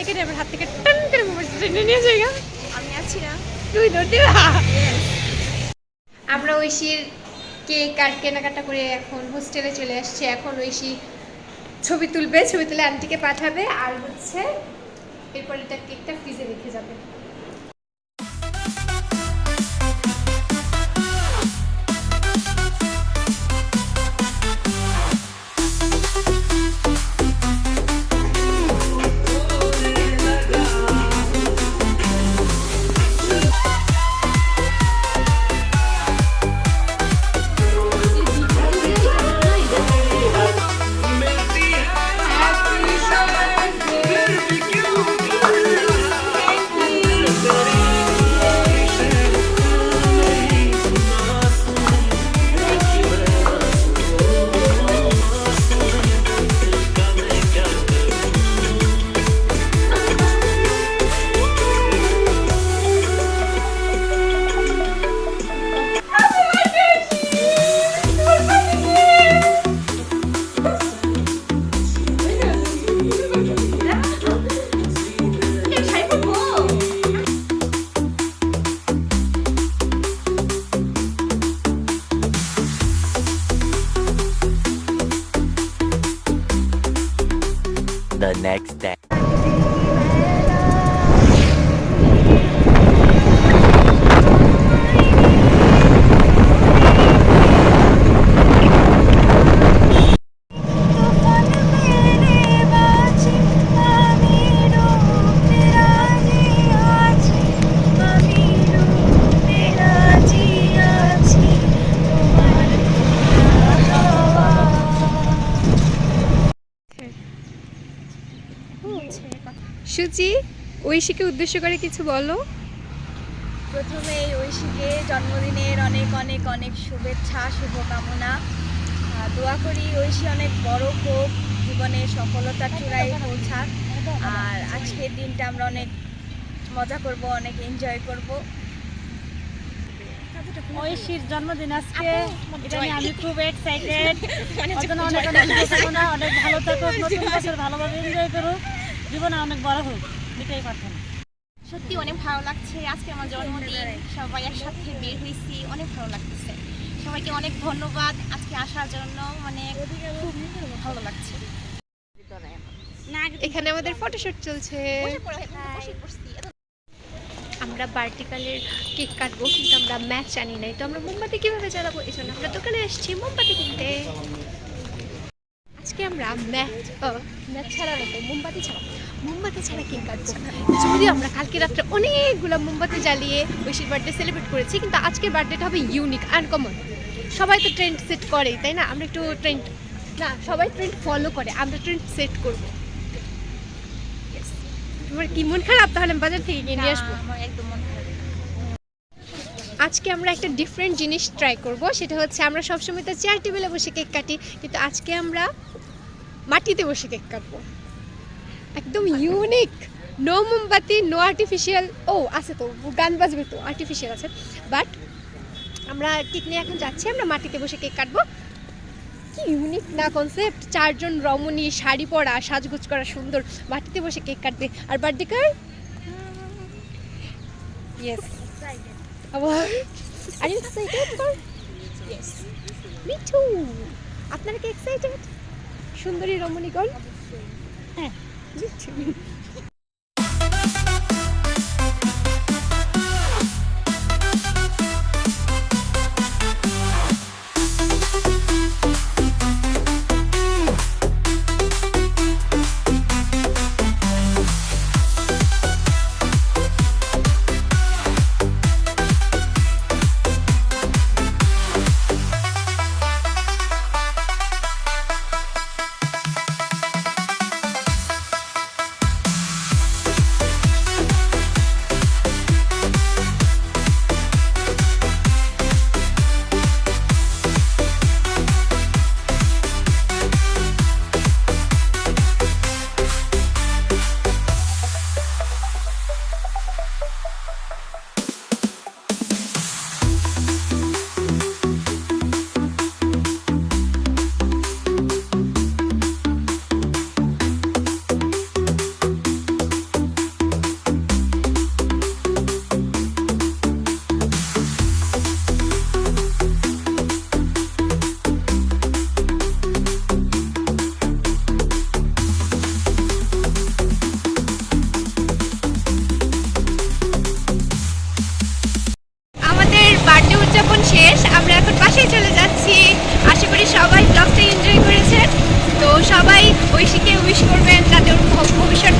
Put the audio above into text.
একটা আমার হাত থেকে টান করে মোবাইলটা টেনে নিয়ে যাই। আমি আছি না। তুই ধর দিবা আমরা ঐশীর কেক আর কেনাকাটা করে এখন হোস্টেলে চলে আসছি। এখন ঐশী ছবি তুলবে ছবি তুলে আন্টিকে পাঠাবে আর হচ্ছে এরপর এটা কেকটা ফ্রিজে রেখে যাবে। Next day. সুচি ঐশীকে উদ্দেশ্য করে কিছু বলো। প্রথমে ঐশীকে জন্মদিনের অনেক অনেক অনেক শুভেচ্ছা শুভকামনা। দোয়া করি ঐশী অনেক বড় হোক জীবনে সফলতার চূড়ায় পৌঁছাক। আর আজকের দিনটা আমরা অনেক মজা করব অনেক এনজয় করব। ঐশীর জন্মদিন আজকে। এটা নিয়ে আমি খুব এক্সাইটেড অনেক অনেক অনেক অনেক ভালো থাকুক নতুন বছর ভালোভাবে এনজয় করুক। জীবনে অনেক বড় হোক এটাই প্রার্থনা। সত্যি অনেক ভালো লাগছে আজকে আমার জন্মদিন। সবাই একসাথে বের হয়েছি অনেক ভালো লাগতেছে। সবাইকে অনেক ধন্যবাদ আজকে আসার জন্য মানে খুব ভালো লাগছে। এখানে আমাদের ফটোশুট চলছে। আমরা বার্টিকালের কেক কাটবো কিন্তু আমরা ম্যাচ জানি নাই। তো আমরা মোমবাতি কীভাবে জ্বালাবো এই জন্য আমরা দোকানে এসেছি মোমবাতি কিনতে। আজকে আমরা ম্যাচ ম্যাচ ছাড়া মোমবাতি ছাড়া মোমবাতি ছাড়া কেক কাটবো যদিও আমরা কালকে রাত্রে অনেকগুলো মোমবাতি জ্বালিয়ে ঐশীর বার্থডে সেলিব্রেট করেছি কিন্তু আজকের বার্থডেটা হবে ইউনিক আনকমন সবাই তো ট্রেন্ড সেট করে তাই না? আমরা একটু ট্রেন্ড না সবাই ট্রেন্ড ফলো করে আমরা ট্রেন্ড সেট করব। তোমার কি মন খারাপ? তাহলে বাজার থেকে কিনে আসব। একদম মন খারাপ। আজকে আমরা একটা ডিফারেন্ট জিনিস ট্রাই করব সেটা হচ্ছে আমরা সবসময় তো চেয়ার টেবিলে বসে কেক কাটি কিন্তু আজকে আমরা মাটিতে বসে কেক কাটবো। একদম ইউনিক নো মোমবাতি নো আর্টিফিশিয়াল ও, আছে তো, গান বাজবে তো আর্টিফিশিয়াল আছে। বাট আমরা কেক নিয়ে এখন যাচ্ছি, আমরা মাটিতে বসে কেক কাটবো। কি ইউনিক না কনসেপ্ট চারজন রমণী, শাড়ি পরা, সাজগোজ করা সুন্দর, মাটিতে বসে কেক কাটবে। আর birthday car yes are you excited for yes me too আপনারা কি এক্সাইটেড সুন্দরী রমণীগণ? হ্যাঁ। çekin. হেসেই চলে যাচ্ছি। আশা করি সবাই ব্লগটা এনজয় করেছে। তো সবাই ঐশীকে উইশ করবেন যাতে ওর ভবিষ্যৎ